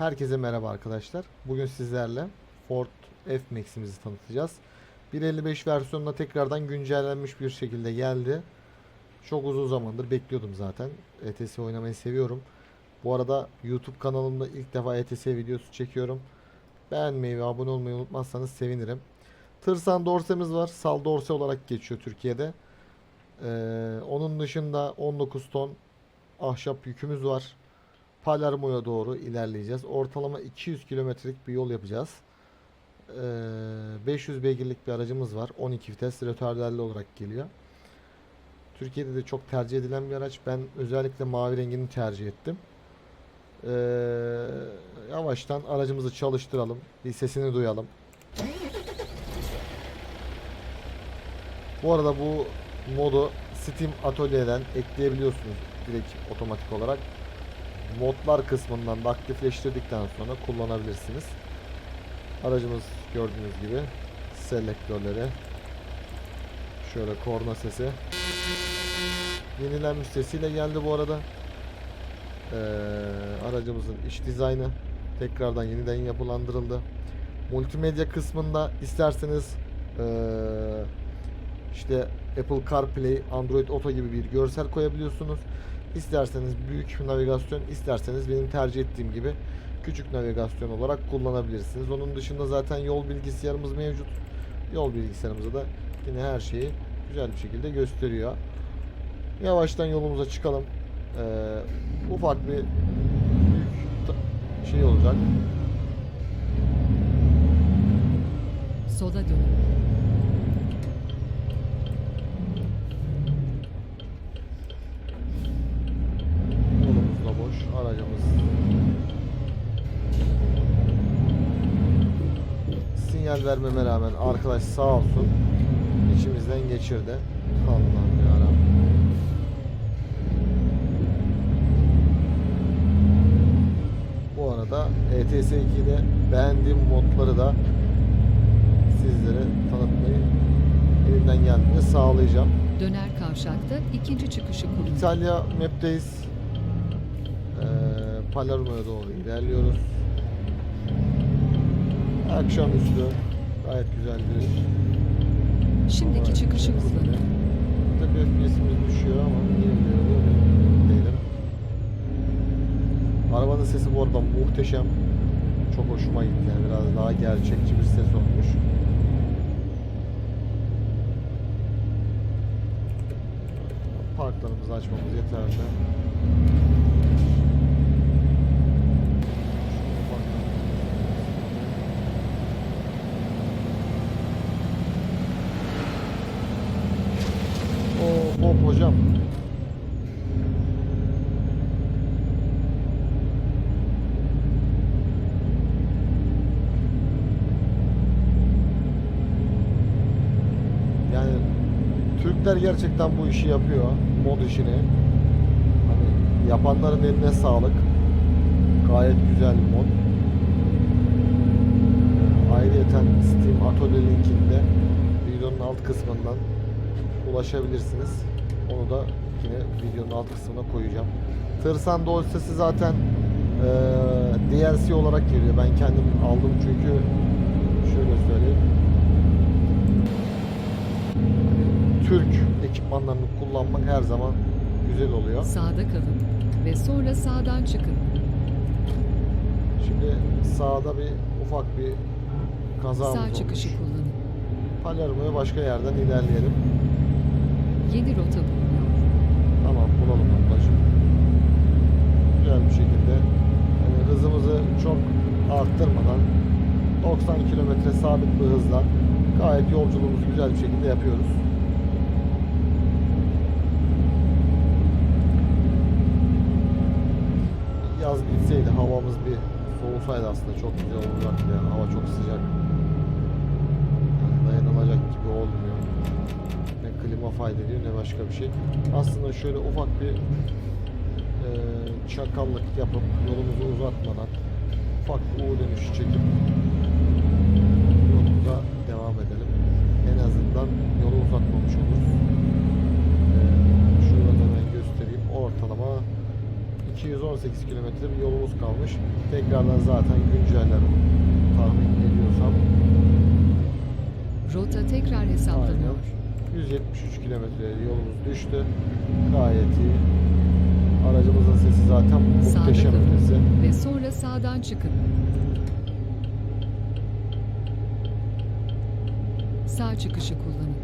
Herkese merhaba arkadaşlar. Bugün sizlerle Ford F-Max'imizi tanıtacağız. 1.55 versiyonuna tekrardan güncellenmiş bir şekilde geldi. Çok uzun zamandır bekliyordum zaten. ETS oynamayı seviyorum. Bu arada YouTube kanalımda ilk defa ETS videosu çekiyorum. Beğenmeyi ve abone olmayı unutmazsanız sevinirim. Tırsan dorsemiz var. Sal dorse olarak geçiyor Türkiye'de. Ee, onun dışında 19 ton ahşap yükümüz var. Palermo'ya doğru ilerleyeceğiz. Ortalama 200 kilometrelik bir yol yapacağız. Ee, 500 beygirlik bir aracımız var. 12 vites rötarderli olarak geliyor. Türkiye'de de çok tercih edilen bir araç. Ben özellikle mavi rengini tercih ettim. Ee, yavaştan aracımızı çalıştıralım. Bir sesini duyalım. Bu arada bu modu Steam Atölye'den ekleyebiliyorsunuz direkt otomatik olarak. Modlar kısmından da aktifleştirdikten sonra kullanabilirsiniz. Aracımız gördüğünüz gibi selektörleri şöyle korna sesi yenilenmiş sesiyle geldi bu arada. Ee, aracımızın iç dizaynı tekrardan yeniden yapılandırıldı. Multimedya kısmında isterseniz ee, işte Apple CarPlay, Android Auto gibi bir görsel koyabiliyorsunuz. İsterseniz büyük navigasyon, isterseniz benim tercih ettiğim gibi küçük navigasyon olarak kullanabilirsiniz. Onun dışında zaten yol bilgisayarımız mevcut. Yol bilgisayarımızda da yine her şeyi güzel bir şekilde gösteriyor. Yavaştan yolumuza çıkalım. Ee, ufak bir büyük şey olacak. Sola dönün. Boş. Aracımız sinyal vermeme rağmen arkadaş sağ olsun içimizden geçirdi. Allah'ım yarabbim. Bu arada ETS 2'de beğendiğim modları da sizlere tanıtmayı elimden geldiğince sağlayacağım. Döner kavşakta ikinci çıkışı kullanın. İtalya map'teyiz. Palermo'ya doğru ilerliyoruz. Akşamüstü gayet güzel bir Şimdiki çıkışı kullanın. Tabii FPS'imiz düşüyor ama emin değilim. Arabanın sesi bu arada muhteşem. Çok hoşuma gitti yani biraz daha gerçekçi bir ses olmuş. Parklarımızı açmamız yeterli. Şöyle bakalım. Oo, hop hocam. Yani Türkler gerçekten bu işi yapıyor. Mod işini. Hani yapanların eline sağlık. Gayet güzel mod. Ayrıyeten Steam Atölye linkinde videonun alt kısmından ulaşabilirsiniz. Onu da yine videonun alt kısmına koyacağım. Tırsan dosyası zaten eee DLC olarak geliyor. Ben kendim aldım çünkü şöyle söyleyeyim. Türk ekipmanlarını kullanmak her zaman güzel oluyor. Sağda kalın ve sonra sağdan çıkın. Şimdi sağda bir ufak bir kazamız Sağ olmuş. çıkışı kullanın. Palermo'ya başka yerden ilerleyelim. Yeni rota bulunuyor. Tamam bulalım ablacığım. Güzel bir şekilde yani hızımızı çok arttırmadan 90 kilometre sabit bir hızla gayet yolculuğumuzu güzel bir şekilde yapıyoruz. Yaz bitseydi havamız bir soğusaydı aslında çok güzel olacaktı ya. Hava çok sıcak. Yani dayanılacak gibi olmuyor. Ne klima fayda ediyor ne başka bir şey. Aslında şöyle ufak bir e, çakallık yapıp yolumuzu uzatmadan ufak bir U dönüşü çekip yolumuza devam edelim. En azından yolu uzatmamış oluruz. E, şuradan hemen göstereyim. Ortalama 218 kilometre bir yolumuz kalmış. Tekrardan zaten günceller tahmin ediyorsam. Rota tekrar hesaplanıyor. 173 kilometre yolumuz düştü. Gayet iyi. Aracımızın sesi zaten muhteşem ötesi. ve sonra sağdan çıkın. Sağ çıkışı kullanın.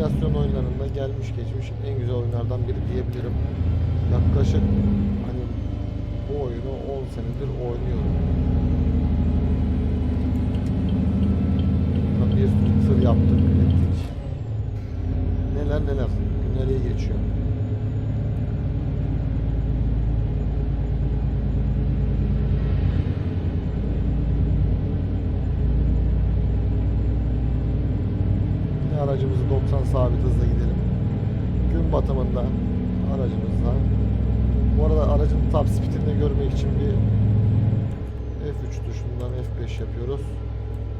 Simülasyon oyunlarında gelmiş geçmiş en güzel oyunlardan biri diyebilirim. Yaklaşık hani bu oyunu 10 senedir oynuyorum. Bir tır yaptık, ettik. Neler neler. Günler iyi geçiyor. Yine aracımızı 90 sabit hızla gidelim. Gün batımında aracımızla. Bu arada aracın top speedini de görmek için bir F3 tuşundan F5 yapıyoruz.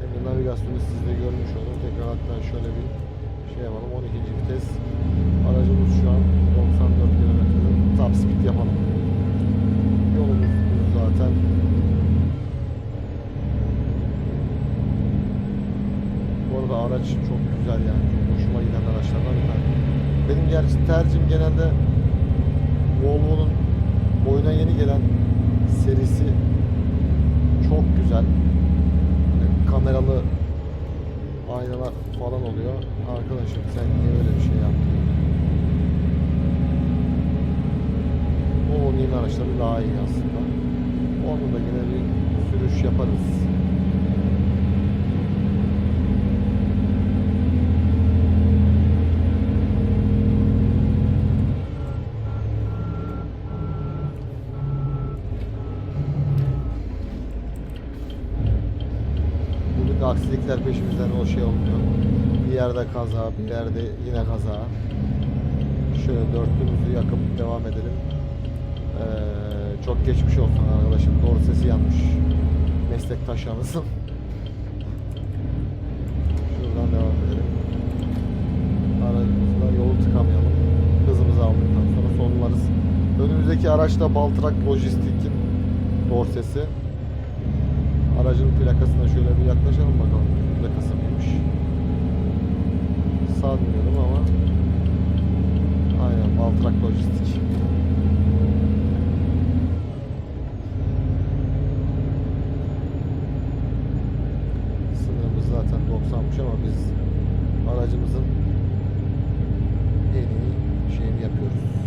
Hem de navigasyonu siz de görmüş olun. Tekrar hatta şöyle bir şey yapalım. 12. vites. Aracımız şu an 94 kilometrede. Top speed yapalım. Yolumuz zaten. Bu arada araç çok güzel yani. Çok hoşuma giden araçlardan bir tane. Benim gerçi tercihim genelde Volvo'nun oyuna yeni gelen serisi çok güzel. Hani kameralı aynalar falan oluyor. Arkadaşım sen niye böyle bir şey yaptın? Volvo'nun yeni araçları daha iyi aslında. Onu da yine bir sürüş yaparız. Aksilikler peşimizden o şey olmuyor. Bir yerde kaza, bir yerde yine kaza. Şöyle dörtlüğümüzü yakıp devam edelim. Ee, çok geçmiş olsun arkadaşım. Doğru sesi yanmış. Meslektaşlarımızın. Şuradan devam edelim. Aracımızla yolu tıkamayalım. Hızımızı aldıktan sonra sonlarız. Önümüzdeki araçta Baltrak Lojistik'in dorsesi. Aracın plakasına şöyle bir yaklaşalım bakalım. Plakası mıymış? Sanmıyorum ama aynen Baltrak Lojistik. Sınırımız zaten 90'mış ama biz aracımızın en iyi şeyini yapıyoruz.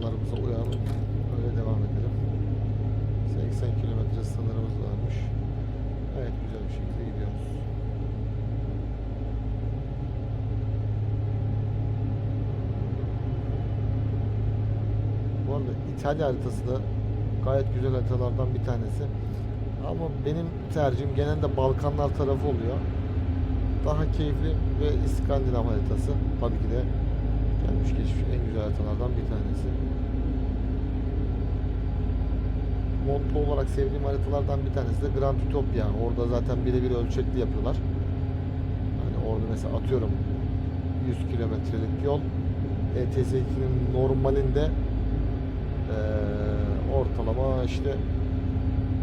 Kurallarımıza uyalım. Öyle devam edelim. 80 kilometre sınırımız varmış. Gayet güzel bir şekilde gidiyoruz. Bu arada İtalya haritası da gayet güzel haritalardan bir tanesi. Ama benim tercihim genelde Balkanlar tarafı oluyor. Daha keyifli ve İskandinav haritası. Tabii ki de gelmiş geçmiş en güzel haritalardan bir tanesi. Modlu olarak sevdiğim haritalardan bir tanesi de Grand Utopia. Orada zaten birebir ölçekli yapıyorlar. Hani orada mesela atıyorum 100 kilometrelik yol. E ETS2'nin normalinde eee, ortalama işte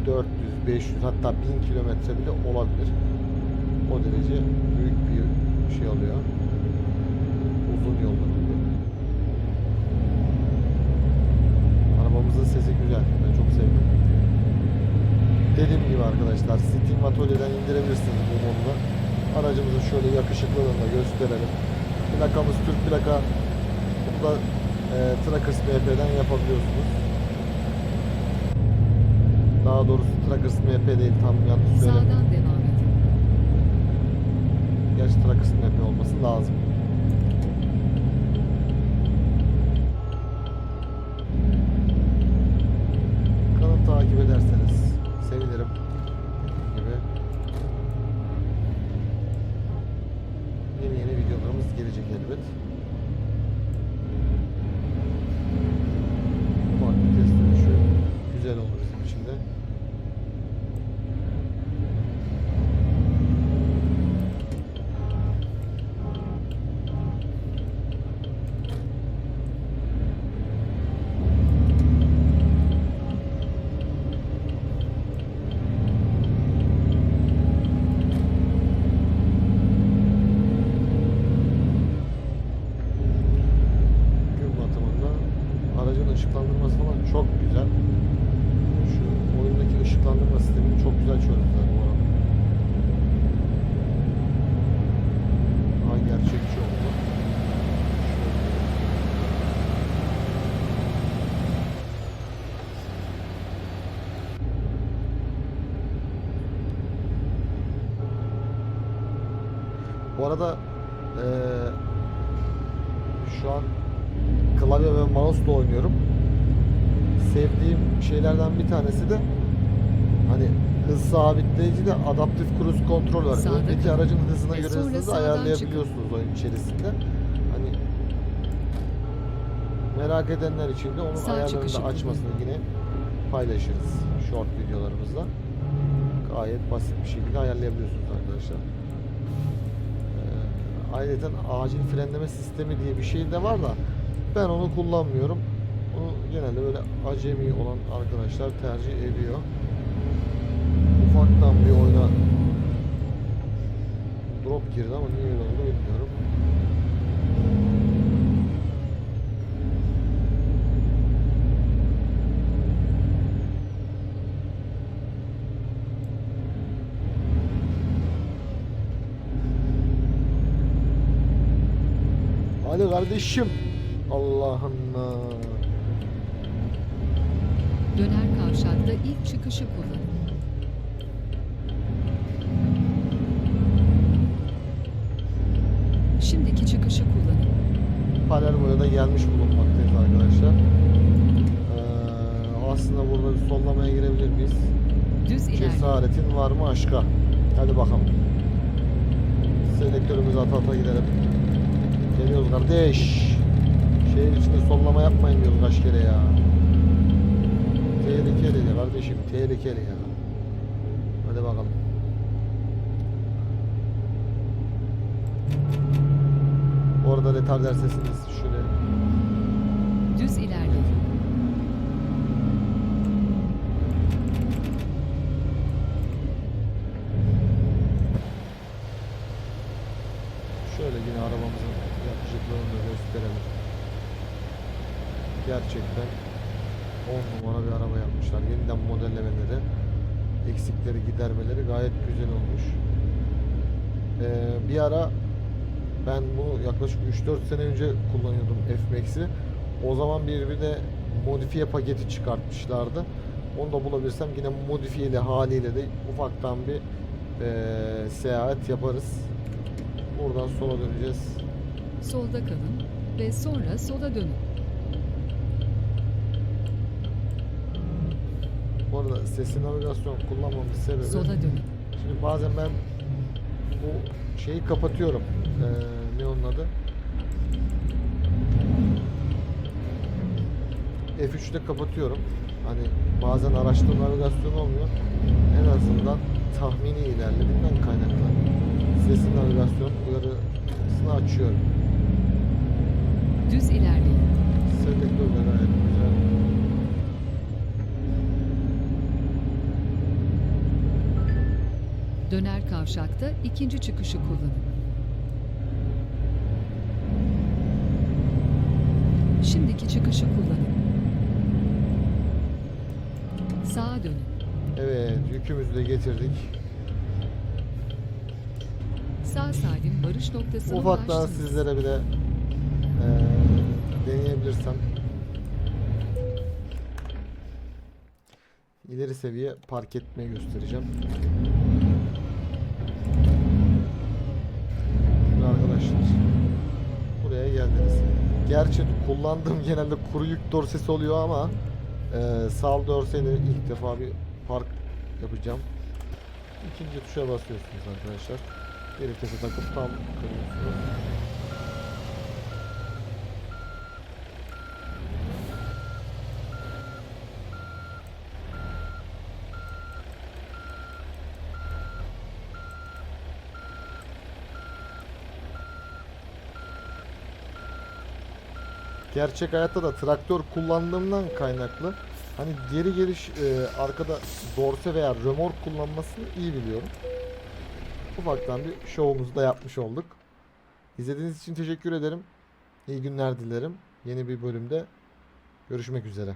400, 500 hatta 1000 kilometre bile olabilir. O derece büyük bir şey oluyor. Uzun yollar arkadaşlar Steam Atölye'den indirebilirsiniz bu modu. Aracımızın şöyle yakışıklılığını da gösterelim. Plakamız Türk plaka. Bunu da e, Trackers MP'den yapabiliyorsunuz. Daha doğrusu Trackers MP değil tam yanlış söylemedim. Sağdan devam edin. Gerçi Trackers MP olması lazım. Arada eee şu an klavye ve mouse'la oynuyorum. Sevdiğim şeylerden bir tanesi de hani hız sabitleyici de adaptif cruise kontrol var. Sağda Öndeki kalın. aracın hızına Ve göre hızınızı ayarlayabiliyorsunuz oyun içerisinde. Hani merak edenler için de onun Sağ ayarlarını da açmasını yine paylaşırız short videolarımızda. Gayet basit bir şekilde ayarlayabiliyorsunuz arkadaşlar. Ayrıca acil frenleme sistemi diye bir şey de var da ben onu kullanmıyorum. Onu genelde böyle acemi olan arkadaşlar tercih ediyor. Ufaktan bir oyuna drop girdi ama niye öyle oldu bilmiyorum. Kardeşim. Allah'ım. Döner kavşakta ilk çıkışı kullanın. Şimdiki çıkışı kullanın. Palermo'ya da gelmiş bulunmaktayız arkadaşlar. Ee, aslında burada bir sollamaya girebilir miyiz? Düz. Cesaretin var mı aşka? Hadi bakalım. Selektörümüzü ata ata gidelim. Geliyoruz kardeş. Şehir içinde sollama yapmayın diyoruz kaç kere ya. Tehlikeli ya kardeşim tehlikeli ya. Hadi bakalım. Orada retarder sesiniz şöyle Düz ilerleyin. Şöyle yine arabamızın yakışıklığını da gösterelim. Gerçekten 10 numara bir araba yapmışlar. Yeniden modellemeleri, eksikleri gidermeleri gayet güzel olmuş. Ee, bir ara ben bunu yaklaşık 3-4 sene önce kullanıyordum F-Max'i. O zaman bir bir de modifiye paketi çıkartmışlardı. Onu da bulabilirsem yine modifiyeli haliyle de ufaktan bir eee, seyahat yaparız. Buradan sola döneceğiz. Solda kalın ve sonra sola dönün. Bu arada sesli navigasyon kullanmamın sebebi Sola dönün. şimdi bazen ben bu şeyi kapatıyorum. Ee, ne onun adı? F3'te kapatıyorum. Hani bazen araçta navigasyon olmuyor. En azından tahmini ilerlediğinden kaynaklı. Sesli navigasyon uyarısını açıyorum. Düz ilerleyin. Selektör Döner kavşakta ikinci çıkışı kullanın. Şimdiki çıkışı kullanın. Sağa dönün. Evet yükümüzü de getirdik. Sağ salim varış noktasına Ufaktan ulaştınız. sizlere bir de eee, deneyebilirsem ileri seviye park etmeyi göstereceğim. Şimdi arkadaşlar buraya geldiniz. Gerçi kullandığım genelde kuru yük dorsesi oluyor ama eee sal dorseyle ilk defa bir park yapacağım. İkinci tuşa basıyorsunuz arkadaşlar. Bir vitese takıp tam kırıyorsunuz. Gerçek hayatta da traktör kullandığımdan kaynaklı hani geri geliş e, arkada dorse veya römork kullanmasını iyi biliyorum. Ufaktan bir şovumuzu da yapmış olduk. İzlediğiniz için teşekkür ederim. İyi günler dilerim. Yeni bir bölümde görüşmek üzere.